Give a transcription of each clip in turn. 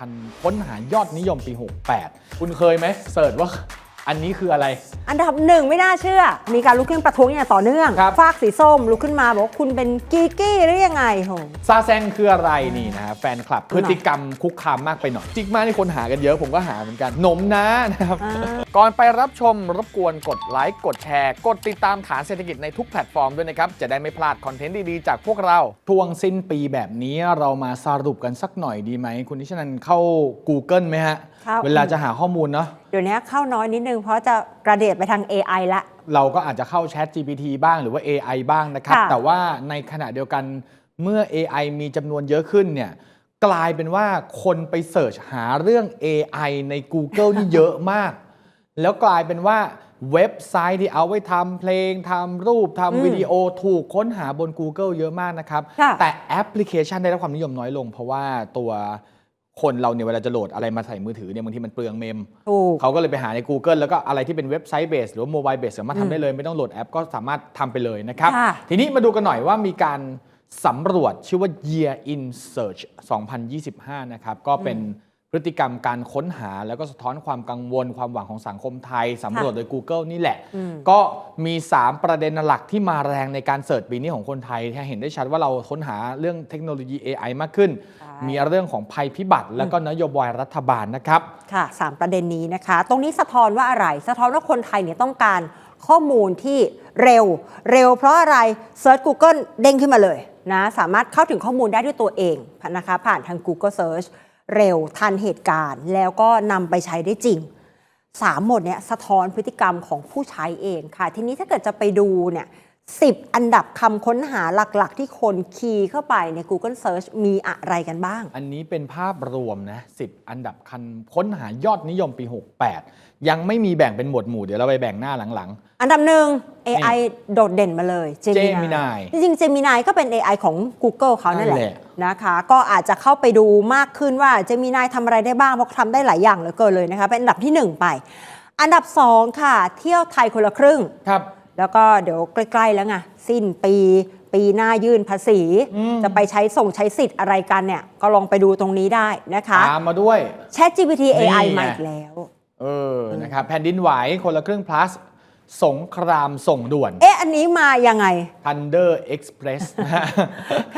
คันค้นหายอดนิยมปี 68 คุณเคยไหมเสิร์ชว่า อันนี้คืออะไร อันดับหนึ่งไม่น่าเชื่อ มีการลุกขึ้นประท้วงอย่างต่อเนื่อง ครับ ฟากสีส้มลุกขึ้นมาบอกว่าคุณเป็นกีกี้หรือยังไงโห ซาแซงคืออะไรนี่นะฮะแฟนคลับพฤติกรรมคุกคามมากไปหน่อย จิกมากที่คนหากันเยอะผมก็หาเหมือนกันหนมนะนะครับ อ่า ก่อนไปรับชมรบกวนกดไลค์กดแชร์ กดติดตามฐานเศรษฐกิจในทุกแพลตฟอร์มด้วยนะครับ จะได้ไม่พลาดคอนเทนต์ดีๆ จากพวกเราทวงสิ้นปีแบบนี้เรามาสรุปกันสักหน่อยดีไหม คุณนิชนันเข้า Google ไหมฮะ ครับ เวลาจะหาข้อมูลเนาะเดี๋ยวนี้เข้าน้อยนิดนึงเพราะจะกระเดดไปทาง AI ละ เราก็อาจจะเข้า Chat GPT บ้างหรือว่า AI บ้างนะครับ ค่ะ แต่ว่าในขณะเดียวกันเมื่อ AI มีจำนวนเยอะขึ้นเนี่ยกลายเป็นว่าคนไปเสิร์ชหาเรื่อง AI ใน Google นี่เยอะมาก แล้วกลายเป็นว่าเว็บไซต์ที่เอาไว้ทำเพลงทำรูปอืมทำวิดีโอถูกค้นหาบน Google เยอะมากนะครับ ค่ะ แต่แอปพลิเคชันได้รับความนิยมน้อยลง เพราะว่าตัว คนเราเนี่ยเวลาจะโหลดอะไรมาใส่มือถือเนี่ยบางทีมันเปลืองเมม ถูก เขาก็เลยไปหาใน Google แล้วก็อะไรที่เป็นเว็บไซต์เบสหรือว่าโมบายเบสสามารถทำได้เลย ไม่ต้องโหลดแอปก็สามารถทำไปเลยนะครับ ค่ะ ทีนี้มาดูกันหน่อยว่ามีการสำรวจชื่อว่า Year in Search 2025 นะครับ ก็เป็น พฤติกรรมการค้นหาแล้วก็สะท้อนความกังวลความหวังของสังคมไทยสำรวจโดย Google นี่แหละ อืม ก็มี 3 ประเด็นหลักที่มาแรงในการเสิร์ชปีนี้ของคนไทยที่เห็นได้ชัดว่าเราค้นหาเรื่องเทคโนโลยี AI มากขึ้น ใช่ มีเรื่องของภัยพิบัติ แล้วก็นโยบายรัฐบาลนะครับ ค่ะสามประเด็นนี้นะคะ ตรงนี้สะท้อนว่าอะไร สะท้อนว่าคนไทยเนี่ยต้องการข้อมูลที่เร็ว เร็วเพราะอะไรเซิร์ช Google เด้งขึ้นมาเลยนะ สามารถเข้าถึงข้อมูลได้ด้วยตัวเองนะคะผ่านทาง Google Search เร็วทันเหตุการณ์ แล้วก็นำไปใช้ได้จริงสามหมดเนี่ยสะท้อนพฤติกรรมของผู้ใช้เองค่ะ ทีนี้ถ้าเกิดจะไปดูเนี่ยสิบอันดับคำค้นหาหลักๆ ที่คนคีย์เข้าไปใน Google Search มีอะไรกันบ้าง อันนี้เป็นภาพรวมนะ10อันดับคำค้นหายอดนิยมปี 68 ยังไม่มีแบ่งเป็นหมวดหมู่เดี๋ยวเราไปแบ่งหน้าหลัง อันดับหนึ่ง AI โดดเด่นมาเลย Gemini จริงๆ Gemini ก็เป็น AI ของ Google เขานั่นแหนั่นแหละละนะคะ ก็อาจจะเข้าไปดูมากขึ้นว่า Gemini ทำอะไรได้บ้าง เพราะทำได้หลายอย่างเหลือเกินเลยนะคะ เป็นอันดับที่ 1 ไป อันดับ 2 ค่ะ เที่ยวไทยคนละครึ่งๆครับ แล้วก็เดี๋ยวใกล้ ๆ แล้วไงสิ้นปีปีหน้ายื่นภาษีอืมจะไปใช้ส่งใช้สิทธิ์อะไรกันเนี่ย ก็ลองไปดูตรงนี้ได้นะคะตามมาด้วย ChatGPT นี่ AI ไงมาอีกแล้ว เออนะครับแผ่นดินไหวคนละครึ่ง plus สงครามส่งด่วน เอ๊ะ อันนี้มายังไง Thunder Express นะฮะ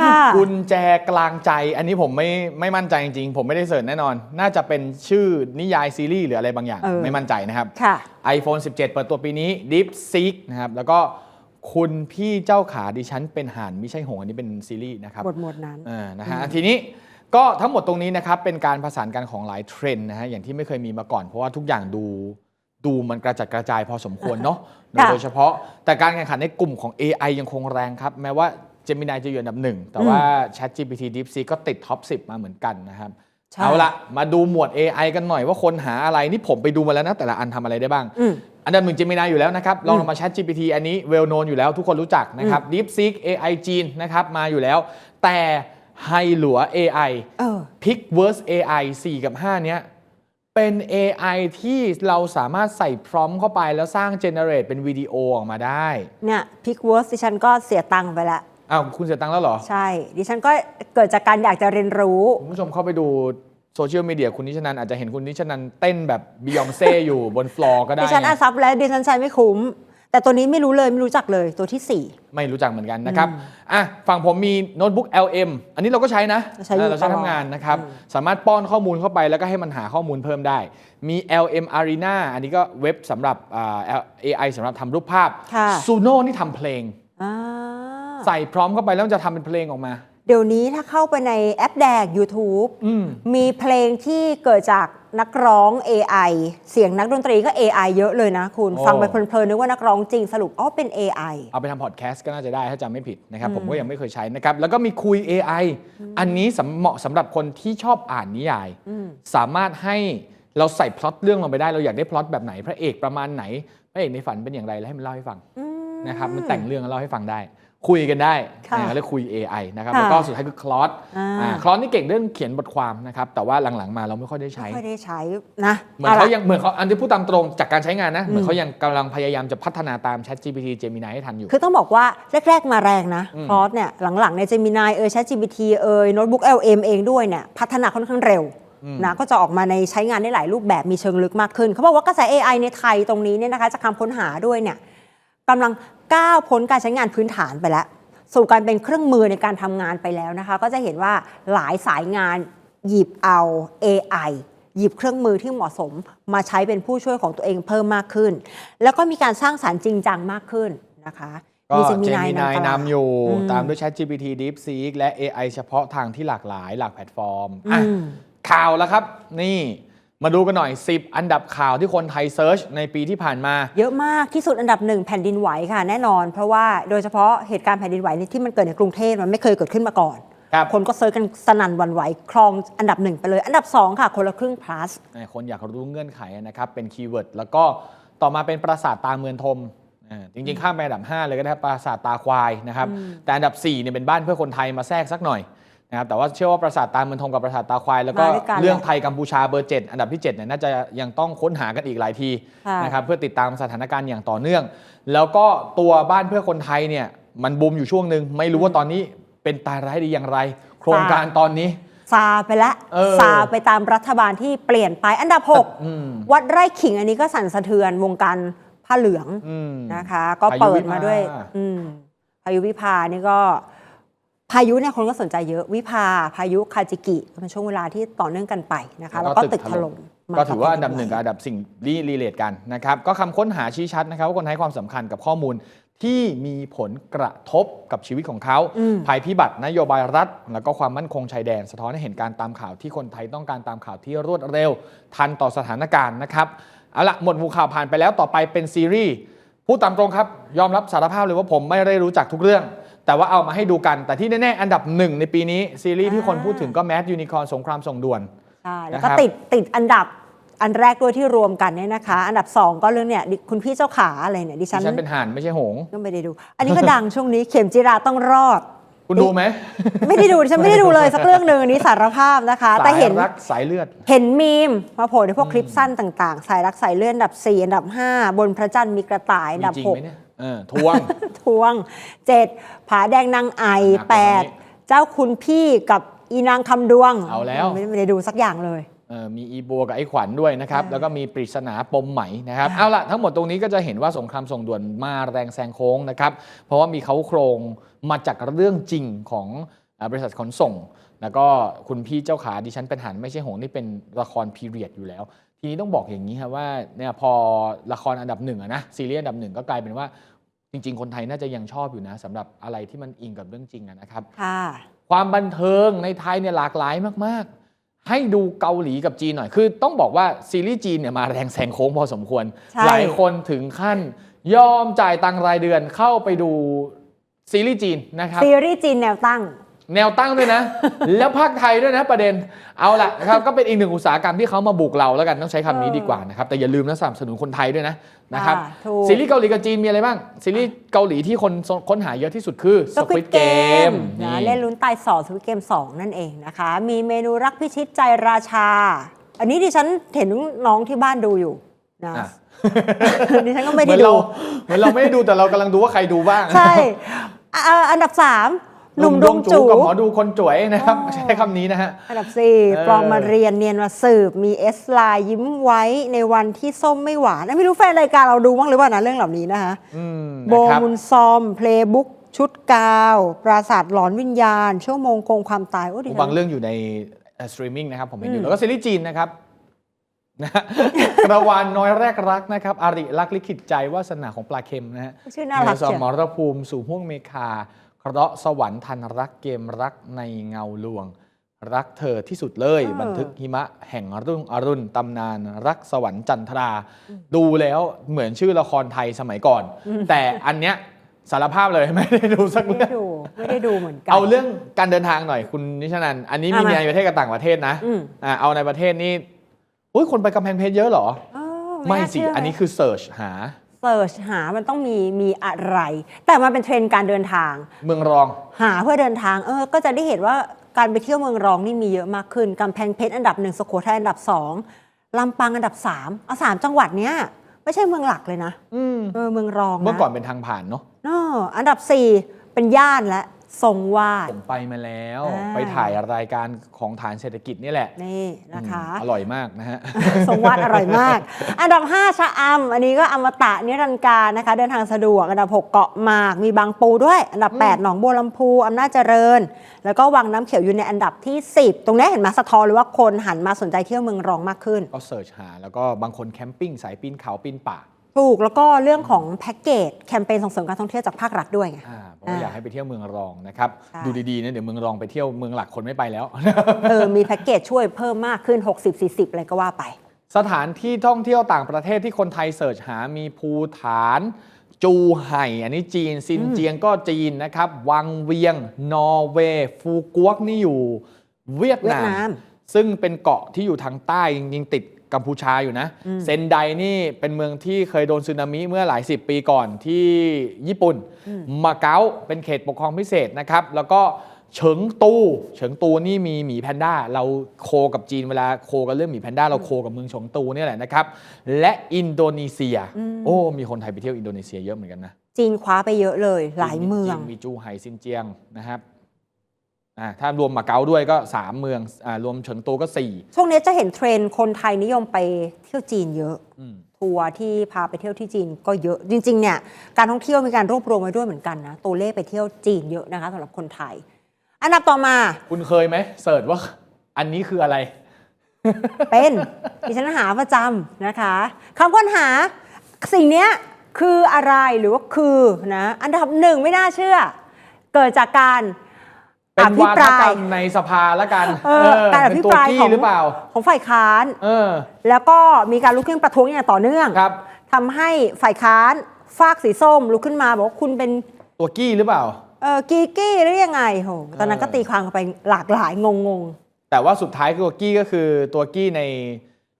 ค่ะกุญแจกลางใจ อันนี้ผมไม่ไม่มั่นใจจริงๆ ผมไม่ได้เสิร์ชแน่นอน น่าจะเป็นชื่อนิยายซีรีส์หรืออะไรบางอย่างเออไม่มั่นใจนะครับค่ะ iPhone 17 เปิดตัวปีนี้ Deep Seek นะครับ แล้วก็คุณพี่เจ้าขาดิฉันเป็นห่านไม่ใช่หงส์อันนี้เป็นซีรีส์นะครับ บทหมวดนั้นอ่านะฮะทีนี้ ก็ทั้งหมดตรงนี้นะครับเป็นการผสานกันของหลายเทรนด์นะฮะอย่างที่ไม่เคยมีมาก่อนเพราะว่าทุกอย่างดูดูมันกระจัดกระจายพอสมควรเนาะค่ะโดยเฉพาะแต่การแข่งขันในกลุ่มของ AI ยังคงแรงครับ แม้ว่า Gemini จะอยู่อันดับหนึ่งแต่ว่า ChatGPT DeepSeek ก็ติดท็อป 10 มาเหมือนกันนะครับใช่เอาละมาดูหมวด AI กันหน่อยว่าคนหาอะไรนี่ผมไปดูมาแล้วนะ แต่ละอันทำอะไรได้บ้างอืมอันดับหนึ่ง Gemini อยู่แล้วนะครับลองลงมา Chat GPT อันนี้ well known อยู่แล้วทุกคนรู้จักนะครับ DeepSeek AI จีนนะครับมาอยู่แล้ว แต่ ไฮหลัว AI เออ Picverse AI 4 กับ 5 เนี้ย เป็น AI ที่เราสามารถใส่พร้อมเข้าไปแล้วสร้าง generate เป็นวิดีโอออกมาได้เนี่ยพิกเวิร์สดิฉันก็เสียตังค์ไปละอ้าวคุณเสียตังค์แล้วเหรอ ใช่ ดิฉันก็เกิดจากการอยากจะเรียนรู้ คุณผู้ชมเข้าไปดูโซเชียลมีเดียคุณนิชนันอาจจะเห็นคุณนิชนันเต้นแบบบิยองเซ่อยู่บนฟลอร์ก็ได้ดิฉันอานะซับแล้วดิฉันใช้ไม่คุ้ม แต่ตัวนี้ไม่รู้เลยไม่รู้จักเลยตัวที่ไม่รู้จักเหมือนกันนะครับ อะฝั่งผมมีโน้ตบุ๊ก LM อันนี้เราก็ใช้นะ ใช้อยู่เราใช้ตลอดทำงานนะครับอืมสามารถป้อนข้อมูลเข้าไปแล้วก็ให้มันหาข้อมูลเพิ่มได้ มี LM Arena อันนี้ก็เว็บสำหรับอ่า AI สำหรับทำรูปภาพค่ะ Suno นี่ทำเพลงๆอ่าใส่พร้อมเข้าไปแล้วมันจะทำเป็นเพลงออกมา เดี๋ยวนี้ถ้าเข้าไปในแอปแดก YouTube อืม มีเพลงที่เกิดจากนักร้อง AI เสียงนักดนตรีก็ AI เยอะเลยนะคุณ โอ้ ฟังไปเพลินๆนึกว่านักร้องจริงสรุปอ๋อเป็น AI เอาไปทำพอดแคสต์ก็น่าจะได้ถ้าจำไม่ผิดนะครับ ผมก็ยังไม่เคยใช้นะครับ แล้วก็มีคุย AI อันนี้สำเหมาะสำหรับคนที่ชอบอ่านนิยายอืมสามารถให้เราใส่พล็อตเรื่องลงไปได้เราอยากได้พล็อตแบบไหน พระเอกประมาณไหน พระเอกในฝันเป็นอย่างไรแล้วให้มันเล่าให้ฟังอืมนะครับมันแต่งเรื่องแล้วเล่าให้ฟังได้ คุยกันได้ค่ะนะเรียกคุย AI นะครับค่ะแล้วก็สุดท้ายคือคลอสอ่าคลอสนี่เก่งเรื่องเขียนบทความนะครับแต่ว่าหลังๆมาเราไม่ค่อยได้ใช้ไม่ค่อยได้ใช้นะเหมือนเขาละยังเหมือนเขาอันที่พูดตามตรงจากการใช้งานนะเหมือนอืมเขายังกำลังพยายามจะพัฒนาตาม Chat GPT Gemini ให้ทันอยู่ คือต้องบอกว่าแรกๆมาแรงนะอืมคอร์สเนี่ยหลังๆใน Gemini เอย ChatGPT เอยโน้ตบุ๊ก LM เองด้วยเนี่ยพัฒนาค่อนข้างเร็วอืมนะก็จะออกมาในใช้งานได้หลายรูปแบบมีเชิงลึกมากขึ้น เขาบอกว่ากระแส AI ในไทยตรงนี้เนี่ยนะคะจากคำค้นหาด้วยเนี่ยกำลัง ก้าวพ้นการใช้งานพื้นฐานไปแล้ว สู่การเป็นเครื่องมือในการทำงานไปแล้วนะคะ ก็จะเห็นว่าหลายสายงานหยิบเอา AI หยิบเครื่องมือที่เหมาะสมมาใช้เป็นผู้ช่วยของตัวเองเพิ่มมากขึ้น แล้วก็มีการสร้างสารรค์จริงจังมากขึ้นนะคะก็เจ Gemini มินายตลาดนำอยู่อืมตามด้วย ChatGPT DeepSeek และ AI เฉพาะทางที่หลากหลายหลากแพลตฟอร์มอะอืมข่าวแล้วครับนี่ มาดูกันหน่อย 10 อันดับข่าวที่คนไทยเซิร์ชในปีที่ผ่านมา เยอะมากที่สุดอันดับหนึ่งแผ่นดินไหวค่ะแน่นอน เพราะว่าโดยเฉพาะเหตุการณ์แผ่นดินไหวเนี่ยที่มันเกิดในกรุงเทพมันไม่เคยเกิดขึ้นมาก่อนครับคนก็เซิร์ชกันสนั่นหวันไหวครองอันดับหนึ่งไปเลย อันดับสองค่ะคนละครึ่ง plus คนอยากรู้เงื่อนไขนะครับเป็นคีย์เวิร์ดแล้วก็ต่อมาเป็นปราสาทตาเมืองทมอ่าจริงๆ ข้ามไปอันดับ 5 เลยก็ได้ปราสาทตาควายนะครับแต่อันดับ4เนี่ยเป็นบ้านเพื่อคนไทยมาแทรกสักหน่อย นะครับแต่ว่าเชื่อว่าปราสาทตาเมืองทมกับปราสาทตาควาย แล้วก็มาด้วยกันเรื่องแหละไทยกัมพูชาเบอร์ 7 อันดับที่7เนี่ยน่าจะยังต้องค้นหากันอีกหลายทีค่ะ นะครับเพื่อติดตามสถานการณ์อย่างต่อเนื่อง แล้วก็ตัวบ้านเพื่อคนไทยเนี่ยมันบูมอยู่ช่วงหนึ่งไม่รู้ว่าตอนนี้เป็นตายร้ายดีอย่างไร โครงการตอนนี้ ซาไปแล้วเออ ซาไปตามรัฐบาลที่เปลี่ยนไปอันดับ อืม6 วัดไร่ขิงอันนี้ก็สั่นสะเทือนวงการผ้าเหลืองอืม นะคะ ก็พายุเปิวิดภามาด้วยอืมพายุวิภานี่ก็ พายุเนี่ยคนก็สนใจเยอะวิภาพายุคาจิกิเป็นช่วงเวลาที่ต่อเนื่องกันไปนะคะแล้วก็ตึกถล่มมก็ถือว่าอันดับพหนึ่งกับกัอันดับสิ่งที่รีเลทกันนะครับก็คำค้นหาชี้ชัดนะครับว่าคนให้ความสำคัญกับข้อมูลที่มีผลกระทบกับชีวิตของเขาอืมภัยพิบัตินโยบายรัฐ แล้วก็ความมั่นคงชายแดน สะท้อนให้เห็นการตามข่าวที่คนไทยต้องการตามข่าวที่รวดเร็ว ทันต่อสถานการณ์นะครับเอาละหมดหมู่ข่าวผ่านไปแล้วต่อไปเป็นซีรีส์พูดตามตรงครับ ยอมรับสารภาพเลยว่าผมไม่ได้รู้จักทุกเรื่อง แต่ว่าเอามาให้ดูกัน แต่ที่แน่ๆ อันดับหนึ่งในปีนี้ ซีรีส์ที่คนพูดถึงก็แมสยูนิคอร์สงครามส่งด่วน ใช่แล้วนะครัก็บติดติดอันดับอันแรกด้วยที่รวมกันเนี่ยนะคะ อันดับ 2 ก็เรื่องเนี่ยดิคุณพี่เจ้าขาอะไรเนี่ยดิฉันดิฉันเป็นห่านไม่ใช่หงส์ก็ไม่ได้ดู อันนี้ก็ดังช่วงนี้เข็มจิราต้องรอด คุณดูไหมไม่ได้ดูดิฉันไม่ได้ดูเลยสักเรื่องหนึ่งอันนี้สารภาพนะคะ แต่สายเห็น รักสายเลือด เห็นมีมมาโผล่ในพวกคลิปสั้นต่าง ๆ สายรักสายเลื่อนอันดับ 4 อันดับ 5 บนพระจันทร์มีกระต่ายอันมีดับจริง6ไหมเนี่ย เออทวง ทวง7ผาแดงนางไอหนักกว่านี้8เจ้าคุณพี่กับอีนางคำดวงเอาแล้ว ไม่ได้ไม่ได้ดูสักอย่างเลย เออมีอีบัวกับไอ้ขวัญด้วยนะครับ อ่าแล้วก็มีปริศนาปมไหมนะครับ เอาล่ะ ทั้งหมดตรงนี้ก็จะเห็นว่าสงครามส่งด่วนมาแรงแซงโค้งนะครับ เพราะว่ามีเขาโครงมาจากเรื่องจริงของอ่าบริษัทขนส่ง แล้วก็คุณพี่เจ้าขาดิฉันเป็นหันไม่ใช่หงส์นี่เป็นละครพีเรียดอยู่แล้ว ทีนี้ต้องบอกอย่างนี้ครับว่าเนี่ยพอละครอันดับหนึ่งอะนะซีรีส์อันดับหนึ่งก็กลายเป็นว่าจริง ๆ คนไทยน่าจะยังชอบอยู่นะสำหรับอะไรที่มันอิงกับเรื่องจริงอะนะครับ ค่ะ ความบันเทิงในไทยเนี่ยหลากหลายมาก ๆ ให้ดูเกาหลีกับจีนหน่อย คือต้องบอกว่าซีรีส์จีนเนี่ยมาแรงแซงโค้งพอสมควร ใช่ หลายคนถึงขั้นยอมจ่ายตังค์รายเดือนเข้าไปดูซีรีส์จีนนะครับ ซีรีส์จีนแนวตั้ง แนวตั้งด้วยนะ แล้วภาคไทยด้วยนะประเด็นเอาละนะครับก็เป็นอีกหนึ่งอุตสาหกรรมที่เขามาบุกเราแล้วกันต้องใช้คำนี้ดีกว่านะครับแต่อย่าลืมนะสนับสนุนคนไทยด้วยนะนะครับอ่าถูกซีรีส์เกาหลีกับจีนมีอะไรบ้างซีรีส์เกาหลีที่คนค้นหาเยอะที่สุดคือ Squid Game นะเล่นลุ้นตายสอ Squid Game 2 นั่นเองนะคะ มีเมนูรักพิชิตใจราชา อันนี้ดิฉันเห็นน้องที่บ้านดูอยู่นะอะดิฉันก็ไม่เหมืได้อนดูเราเหมือนเราไม่ได้ดูแต่เรากำลังดูว่าใครดูบ้างใช่อะอะอันดับ 3 หนุ่มดวงจูกับหมอดูคนจ๋วยนะครับอ๋อใช้คำนี้นะฮะอันดับเออ4ปลอมมาเรียนเนียนมาสืบมีเอสไลน์ยิ้มไว้ในวันที่ส้มไม่หวานอะไม่รู้แฟนรายการเราดูบ้างหรือเปล่านะเรื่องเหล่านี้นะคะอืมโบนะครับมุนซอมเพลย์บุ๊กชุดกาว ปราสาทหลอนวิญญาณ ชั่วโมงโกงความตายโอ้ดิฉันบางเรื่องอยู่ในสตรีมมิ่งนะครับผมเห็นออืยู่มแล้วก็ซีรีส์จีนนะครับนะฮะกระวานน้อยแรกรักนะครับอาริรักลิขิตใจวาสนาของปลาเค็มนะฮะชื่อน่ารักเหสอเชียวมรภูมิสู่ห้วงเมคา เคราะห์สวรรค์ทันรักเกมรักในเงาลวง รักเธอที่สุดเลยเออบันทึกหิมะแห่งรุ่งอรุณตำนาน รักสวรรค์จันทรา ดูแล้วเหมือนชื่อละครไทยสมัยก่อน แต่อันเนี้ยสารภาพเลยไม่ได้ดูสักไม่เรื่ได้องดูไม่ได้ดูเหมือนกัน เอาเรื่องการเดินทางหน่อยคุณนิชนัน อันนี้มีเอามา ในประเทศกับต่างประเทศนะอืมอ่าเอาในประเทศนี่อุ้ยคนไปกำแพงเพชรเยอะเหรอเออไม่น่าสิ เชื่อันนี้คือเสิร์ชหา เสิร์ชหามันต้องมีมีอะไร แต่มันเป็นเทรนด์การเดินทาง เมืองรอง หาเพื่อเดินทางเออก็จะได้เห็นว่าการไปเที่ยวเมืองรองนี่มีเยอะมากขึ้นกำแพงเพชรอันดับหนึ่งสุโขทัยอันดับสองลำปางอันดับสามเอาสามจังหวัดเนี้ยไม่ใช่เมืองหลักเลยนะอืมเออเมืองรองนะเมื่อก่อนเป็นทางผ่านเนาะเอออันดับสี่เป็นย่านและ ทรงวาด ผมไปมาแล้ว อ่า ไปถ่ายรายการของฐานเศรษฐกิจนี่แหละนี่นะคะ อืมอร่อยมากนะฮะ ทรงวาดอร่อยมาก อันดับ 5 ชะอำอันนี้ก็อมตะนิรันดร์การนะคะ เดินทางสะดวก อันดับ 6 เกาะหมาก มีบางปูด้วย อันดับ 8 หนองบัวลำพูอำนาจเจริญ แล้วก็วังน้ำเขียวอยู่ในอันดับที่ 10 ตรงนี้เห็นไหมาสะท้อนเลยว่าคนหันมาสนใจเที่ยวเมืองรองมากขึ้น ก็เสิร์ชหา แล้วก็บางคนแคมปิ้งสายปีนเขาปีนป่าถูกแล้วก็เรื่องของแพ็กเกจแคมเปญส่งเสริมการท่องเที่ยวจากภาครัฐด้วยไง อ่า เพราะว่าอยากให้ไปเที่ยวเมืองรองนะครับใช่ดูดีๆนะเดี๋ยวเมืองรองไปเที่ยวเมืองหลักคนไม่ไปแล้วเออมีแพ็กเกจช่วยเพิ่มมากขึ้น 60-40 อะไรก็ว่าไป สถานที่ท่องเที่ยวต่างประเทศที่คนไทยเสิร์ชหามีภูฐาน จูไห่ อันนี้จีนซินเจียงก็จีนนะครับ วังเวียง นอร์เวย์ ฟูกวกนี่อยู่ เวียดนาเวียดนามมซึ่งเป็นเกาะที่อยู่ทางใต้จริงๆติด กัมพูชาอยู่นะ เซนไดนี่เป็นเมืองที่เคยโดนสึนามิเมื่อหลายสิบปีก่อนที่ญี่ปุ่น มาเก๊าเป็นเขตปกครองพิเศษนะครับ แล้วก็เฉิงตูเฉิงตูนี่มีหมีแพนด้า เราโคกับจีนเวลาโคกันเรื่องหมีแพนด้าเราโคกับเมืองเฉิงตูเนี่ยแหละนะครับ และอินโดนีเซีย โอ้มีคนไทยไปเที่ยวอินโดนีเซียเยอะเหมือนกันนะ จีนคว้าไปเยอะเลย หลายเมืองจีนมีจูไห่ซินเจียงนะครับ อ่าถ้ารวมมาเก๊าด้วยก็ 3 เมืองอ่ารวมเฉิงตูก็ 4 ช่วงนี้จะเห็นเทรนด์คนไทยนิยมไปเที่ยวจีนเยอะ อืม ทัวร์ที่พาไปเที่ยวที่จีนก็เยอะจริง ๆ เนี่ยการท่องเที่ยวมีการรวบรวมไว้ด้วยเหมือนกันนะตัวเลขไปเที่ยวจีนเยอะนะคะสำหรับคนไทย อันดับต่อมา คุณเคยไหมเสิร์ชว่า อันนี้คืออะไร เป็นดิฉันหาประจำนะคะคำค้นหาสิ่งเนี้ยคืออะไรหรือว่าคือนะอันดับหนึ่งไม่น่าเชื่อ เกิดจากการ เป็นอภิวาปทรากรยรมในสภาละกันเออการอเป็นภิตัวปรายกี้ของหรือเปล่า ของฝ่ายค้านเออแล้วก็มีการลุกขึ้นประท้วงอย่างต่อเนื่องครับทำให้ฝ่ายค้านฝากสีส้มลุกขึ้นมาบอกว่าคุณเป็นตัวกี้หรือเปล่าเออกีกี้หรือยังไงโหตอนนั้นก็ตีความกันไปหลากหลายงงงแต่ว่าสุดท้ายตัวกี้ก็คือตัวกี้ใน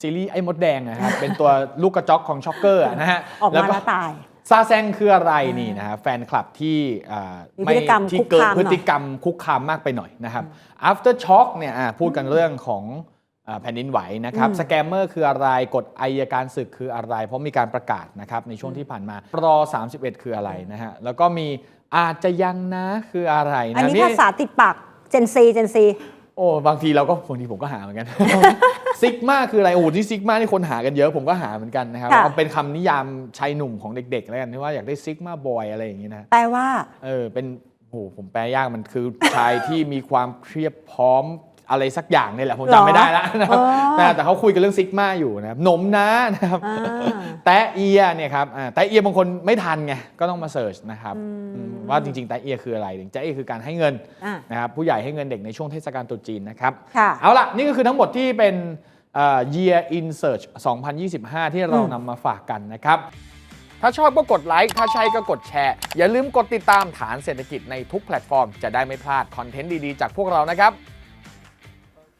ซีรีส์ไอ้มดแดงนะครับเป็นตัวลูกกระจอกของช็อกเกอร์อะนะฮะๆออกแล้วมาก็แล้วตาย ซาแซงคืออะไรนี่นะฮะแฟนคลับที่อ่ามีพฤติกรรมที่คุกเกิดคามหน่อยพฤติกรรมคุกคามมากไปหน่อยนะครับ after shock เนี่ยอ่าพูดกันเรื่องของอ่าแผ่นดินไหวนะครับอืมสแกมเมอร์คืออะไรกฎอายการศึกคืออะไร เพราะมีการประกาศนะครับในช่วงที่ผ่านมารอ31 คืออะไรนะฮะแล้วก็มีอาจจะยังนะคืออะไรอันนะนี้ภาษาติดปากเจนซีเจนซีโอ้บางทีเราก็บางทีผมก็หาเหมือนกัน ซิกมาคืออะไรโอ้โหที่ซิกมาที่คนหากันเยอะผมก็หาเหมือนกันนะครับค่ะ เอาเป็นคำนิยามชายหนุ่มของเด็กๆแล้วกันที่ว่าอยากได้ซิกมาบอยอะไรอย่างนี้นะ แปลว่า เออเป็นโหผมแปลยากมันคือชายที่มีความเพียบพร้อม อะไรสักอย่างนี่แหละผมเหรอจำไม่ได้แล้วนะครับอ๋อแต่แต่เขาคุยกันเรื่องซิกมาอยู่นะครับหนมนะนะครับอ่าแต่เอียเนี่ยครับอ่าแต่เอียบางคนไม่ทันไงก็ต้องมาเสิร์ชนะครับอืมว่าจริงๆแต่เอียคืออะไรแต่เอียคือการให้เงินอ่านะครับผู้ใหญ่ให้เงินเด็กในช่วงเทศกาลตรุษจีนนะครับค่ะเอาล่ะนี่ก็คือทั้งหมดที่เป็นเอ่อ Year in Search 2025 ที่เราอืมนำมาฝากกันนะครับ ถ้าชอบก็กดไลค์ ถ้าใช่ก็กดแชร์ อย่าลืมกดติดตามฐานเศรษฐกิจในทุกแพลตฟอร์ม จะได้ไม่พลาดคอนเทนต์ดี ๆ จากพวกเรานะครับ